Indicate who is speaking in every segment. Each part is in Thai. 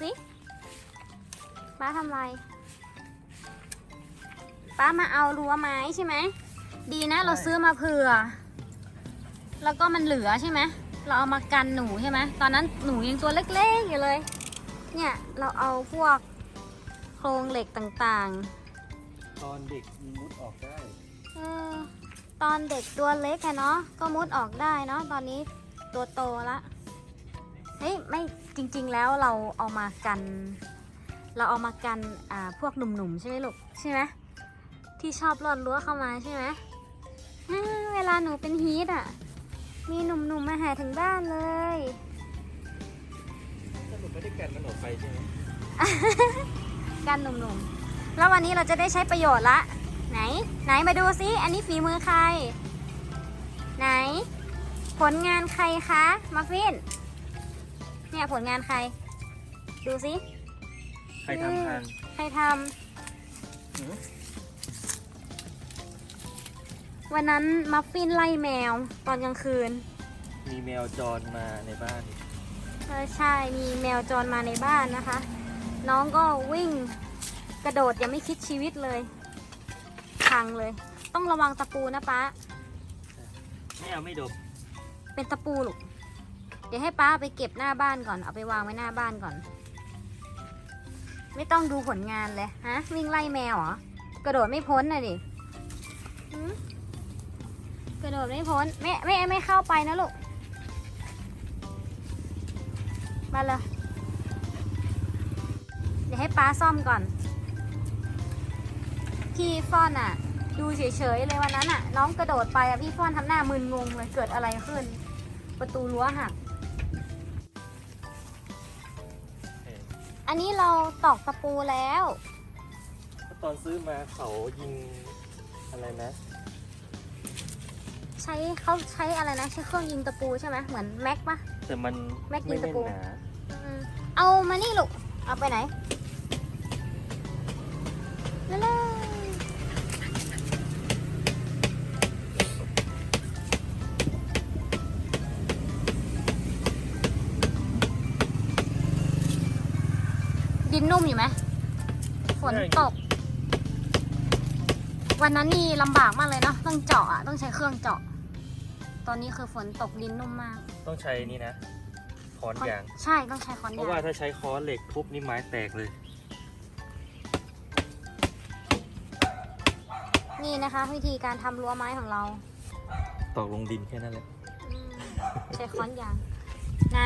Speaker 1: สิป้าทำอะไรป้ามาเอารั้วไม้ใช่ไหม ดีนะเราซื้อมาเผื่อ แล้วก็มันเหลือใช่ไหม เราเอามากันหนูใช่ไหม ตอนนั้นหนูยังตัวเล็กๆอยู่เลย เนี่ยเราเอาพวกโครงเหล็กต่าง
Speaker 2: ตอนเด็กมุดออกได้
Speaker 1: ๆเออตอนเด็กตัวเล็กอะเนาะ ก็มุดออกได้เนาะ ตอนนี้ตัวโตละ เฮ้ยไม่จริง ๆ แล้วเราเอามากัน เราเอามากันอ่าพวกหนุ่มๆใช่ไหมลูกใช่ไหมที่ชอบลอดรั้วเข้ามาใช่ไหมอ่าเวลาหนูเป็นฮีทอะ มีหนุ่มๆมาหาถึงบ้านเลย
Speaker 2: สรุปไม่ได้กันมันออกไปใช่ไหม
Speaker 1: กันหนุ่มๆ แล้ววันนี้เราจะได้ใช้ประโยชน์ละ ไหน ไหนมาดูซิ อันนี้ฝีมือใคร ไหน ผลงานใครคะ มัฟฟิน เนี่ยผลงานใคร ดูซิ
Speaker 2: ใครทำทาง
Speaker 1: ใครท
Speaker 2: หือำ
Speaker 1: วันนั้นมัฟฟินไล่แมวตอนกลางคืน
Speaker 2: มีแมวจรมาในบ้าน
Speaker 1: เออใช่ มีแมวจรมาในบ้านนะคะ น้องก็วิ่งกระโดดยังไม่คิดชีวิตเลยพังเลย ต้องระวังตะปูนะป๊า
Speaker 2: ไม่เอาไม่ดม
Speaker 1: เป็นตะปูลูก เดี๋ยวให้ป้าไปเก็บหน้าบ้านก่อน เอาไปวางไว้หน้าบ้านก่อน ไม่ต้องดูผลงานเลย ฮะ วิ่งไล่แมวเหรอ กระโดดไม่พ้นน่ะดิกระโดดไม่พ้น ไม่ไม่ไม่เข้าไปนะลูก มาเลย เดี๋ยวให้ป้าซ่อมก่อน พี่ฟอนอะดูเฉยๆเลยวันนั้นอะน้องกระโดดไปอะพี่ฟอนทำหน้ามึนงงเลย เกิดอะไรขึ้น ประตูรั้วหัก
Speaker 2: ออั
Speaker 1: นนี้เราตอกตะปูแล้ว
Speaker 2: ก็ตอนซื้อมาเขายิงอะไรนะ
Speaker 1: ใช้เขาใช้อะไรนะ ใช้เครื่องยิงตะปูใช่ไหมเหมือนแม็กปะ
Speaker 2: แต่มัน
Speaker 1: แม็กยิ
Speaker 2: ไม่
Speaker 1: งตะ
Speaker 2: แน่น
Speaker 1: ปู
Speaker 2: หนา
Speaker 1: อืมเอามานี่ลูก เอาไปไหนเร็ว ดินนุ่มอยู่ไหมฝนตก วันนั้นนี่ลำบากมากเลยเนาะต้องเจาะอะต้องใช้เครื่องเจาะ ตอนนี้คือฝนตกดินนุ่มมาก
Speaker 2: ต้องใช้นี่นะขอนยาง
Speaker 1: ใช่ต้องใช้ค้อน
Speaker 2: เพ
Speaker 1: ยา
Speaker 2: ราะว่างถ้าใช้ค้อนเหล็กทุบนี่ไม้แตกเลย
Speaker 1: นี่นะคะ วิธีการทำรั้วไม้ของเรา
Speaker 2: ตอกลงดินแค่นั้นแหละ
Speaker 1: อืมใช้ค้อนยาง ไหน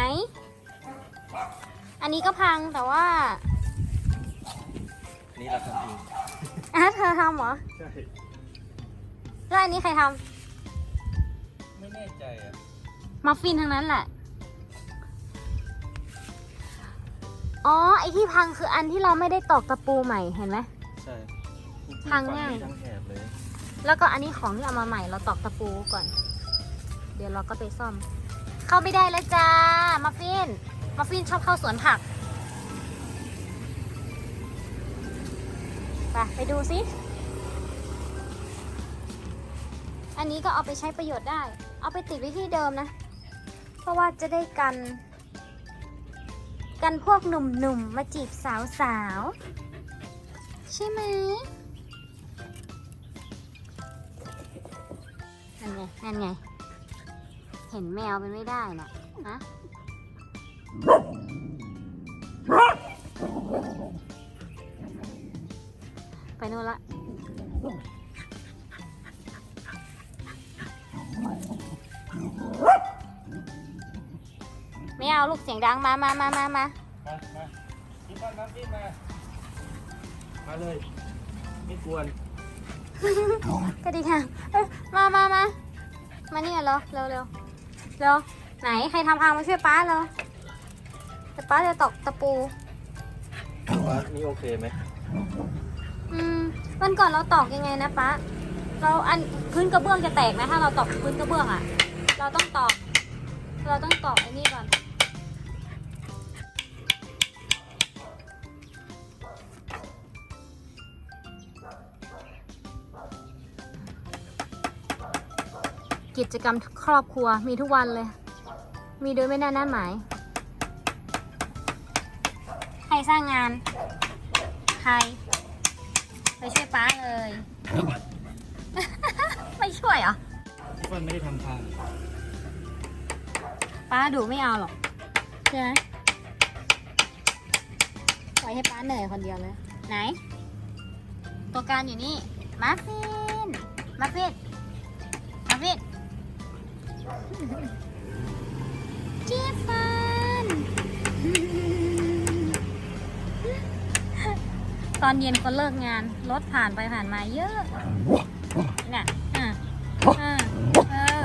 Speaker 1: อันนี้ก็พังแต่ว่า
Speaker 2: นี่เราทำเอง
Speaker 1: อะเธอทำเหรอ
Speaker 2: ใช่
Speaker 1: แล้วอันนี้ใครท
Speaker 2: ไม่แน่ใจอะำ
Speaker 1: มัฟฟินทั้งนั้นแหละ อ๋อ ไอที่พังคืออันที่เราไม่ได้ตอกตะปูใหม่เห็นไหม
Speaker 2: ใช่จริๆ
Speaker 1: พังง่าย
Speaker 2: ฝั่นี้ทั้งแถบเลย
Speaker 1: แล้วก็อันนี้ของที่เอามาใหม่เราตอกตะปูก่อน เดี๋ยวเราก็ไปซ่อม เข้าไม่ได้แล้วจ้า มัฟฟิน มัฟฟินชอบเข้าสวนผัก ไปไปดูสิ อันนี้ก็เอาไปใช้ประโยชน์ได้ เอาไปติดไว้ที่เดิมนะ เพราะว่าจะได้กัน กันพวกหนุ่มๆมาจีบสาวๆใช่ไหมนั่นไงนั่นไง เห็นแมวเป็นไม่ได้น่ะฮะ ไปโน่นละไม่เอาลูกเสียงดังมามามามามา
Speaker 2: มามาพี่ป้อนน้ำพี่มา มาเลย ไม่กวน
Speaker 1: ก็ดีค่ะเอ้ยมามามามานี่เหรอเร็วเร็วเร็วไหนใครทำพังมาช่วยป้าเร็วแต่ป้าจะตอกตะปู
Speaker 2: ว่านี่โอเคไหม
Speaker 1: อืมวันก่อนเราตอกยังไงนะป้าเราอันพื้นกระเบื้องจะแตกนะถ้าเราตอกพื้นกระเบื้องอะ่ะ เราต้องตอก เราต้องตอกไอ้นี่ก่อน กิจกรรมครอบครัวมีทุกวันเลย มีโดยไม่ได้นัดหมาย ใครสร้างงาน ใคร ไปช่วยป้าเลย ไม่ช่วยเหรอ
Speaker 2: พี่เปิ้ลไม่ได้ทำทาง
Speaker 1: ป้าดูไม่เอาหรอกใช่ไหมปล่อยให้ป้าเหนื่อยคนเดียวเลยไหน ตัวการอยู่นี่มาฟินมาฟินมาฟินจีฟัน ตอนเย็นคนเลิกงาน รถผ่านไปผ่านมาเยอะเนี่ยอะอะเออ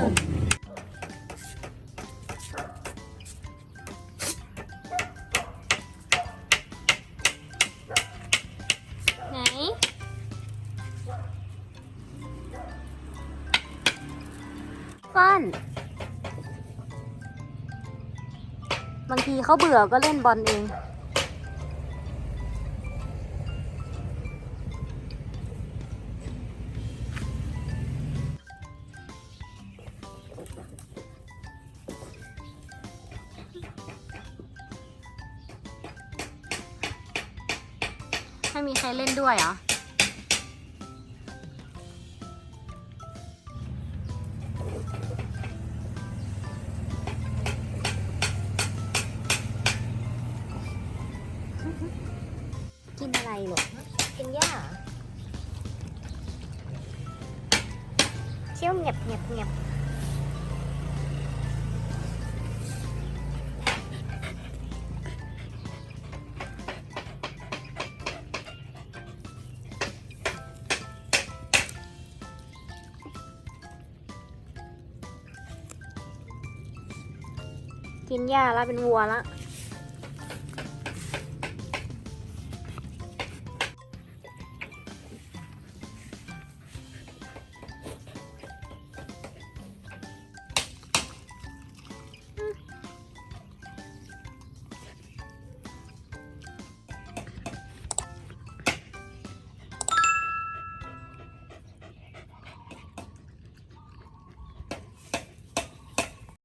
Speaker 1: ไหน ฟัน บางทีเขาเบื่อก็เล่นบอลเอง ม่มีใครเล่นด้วยเหรอ กินอะไรหรอกินหญ้าเชี่ยวเงียบเงียบเงียบ กินหญ้าแล้วเป็นวัวละ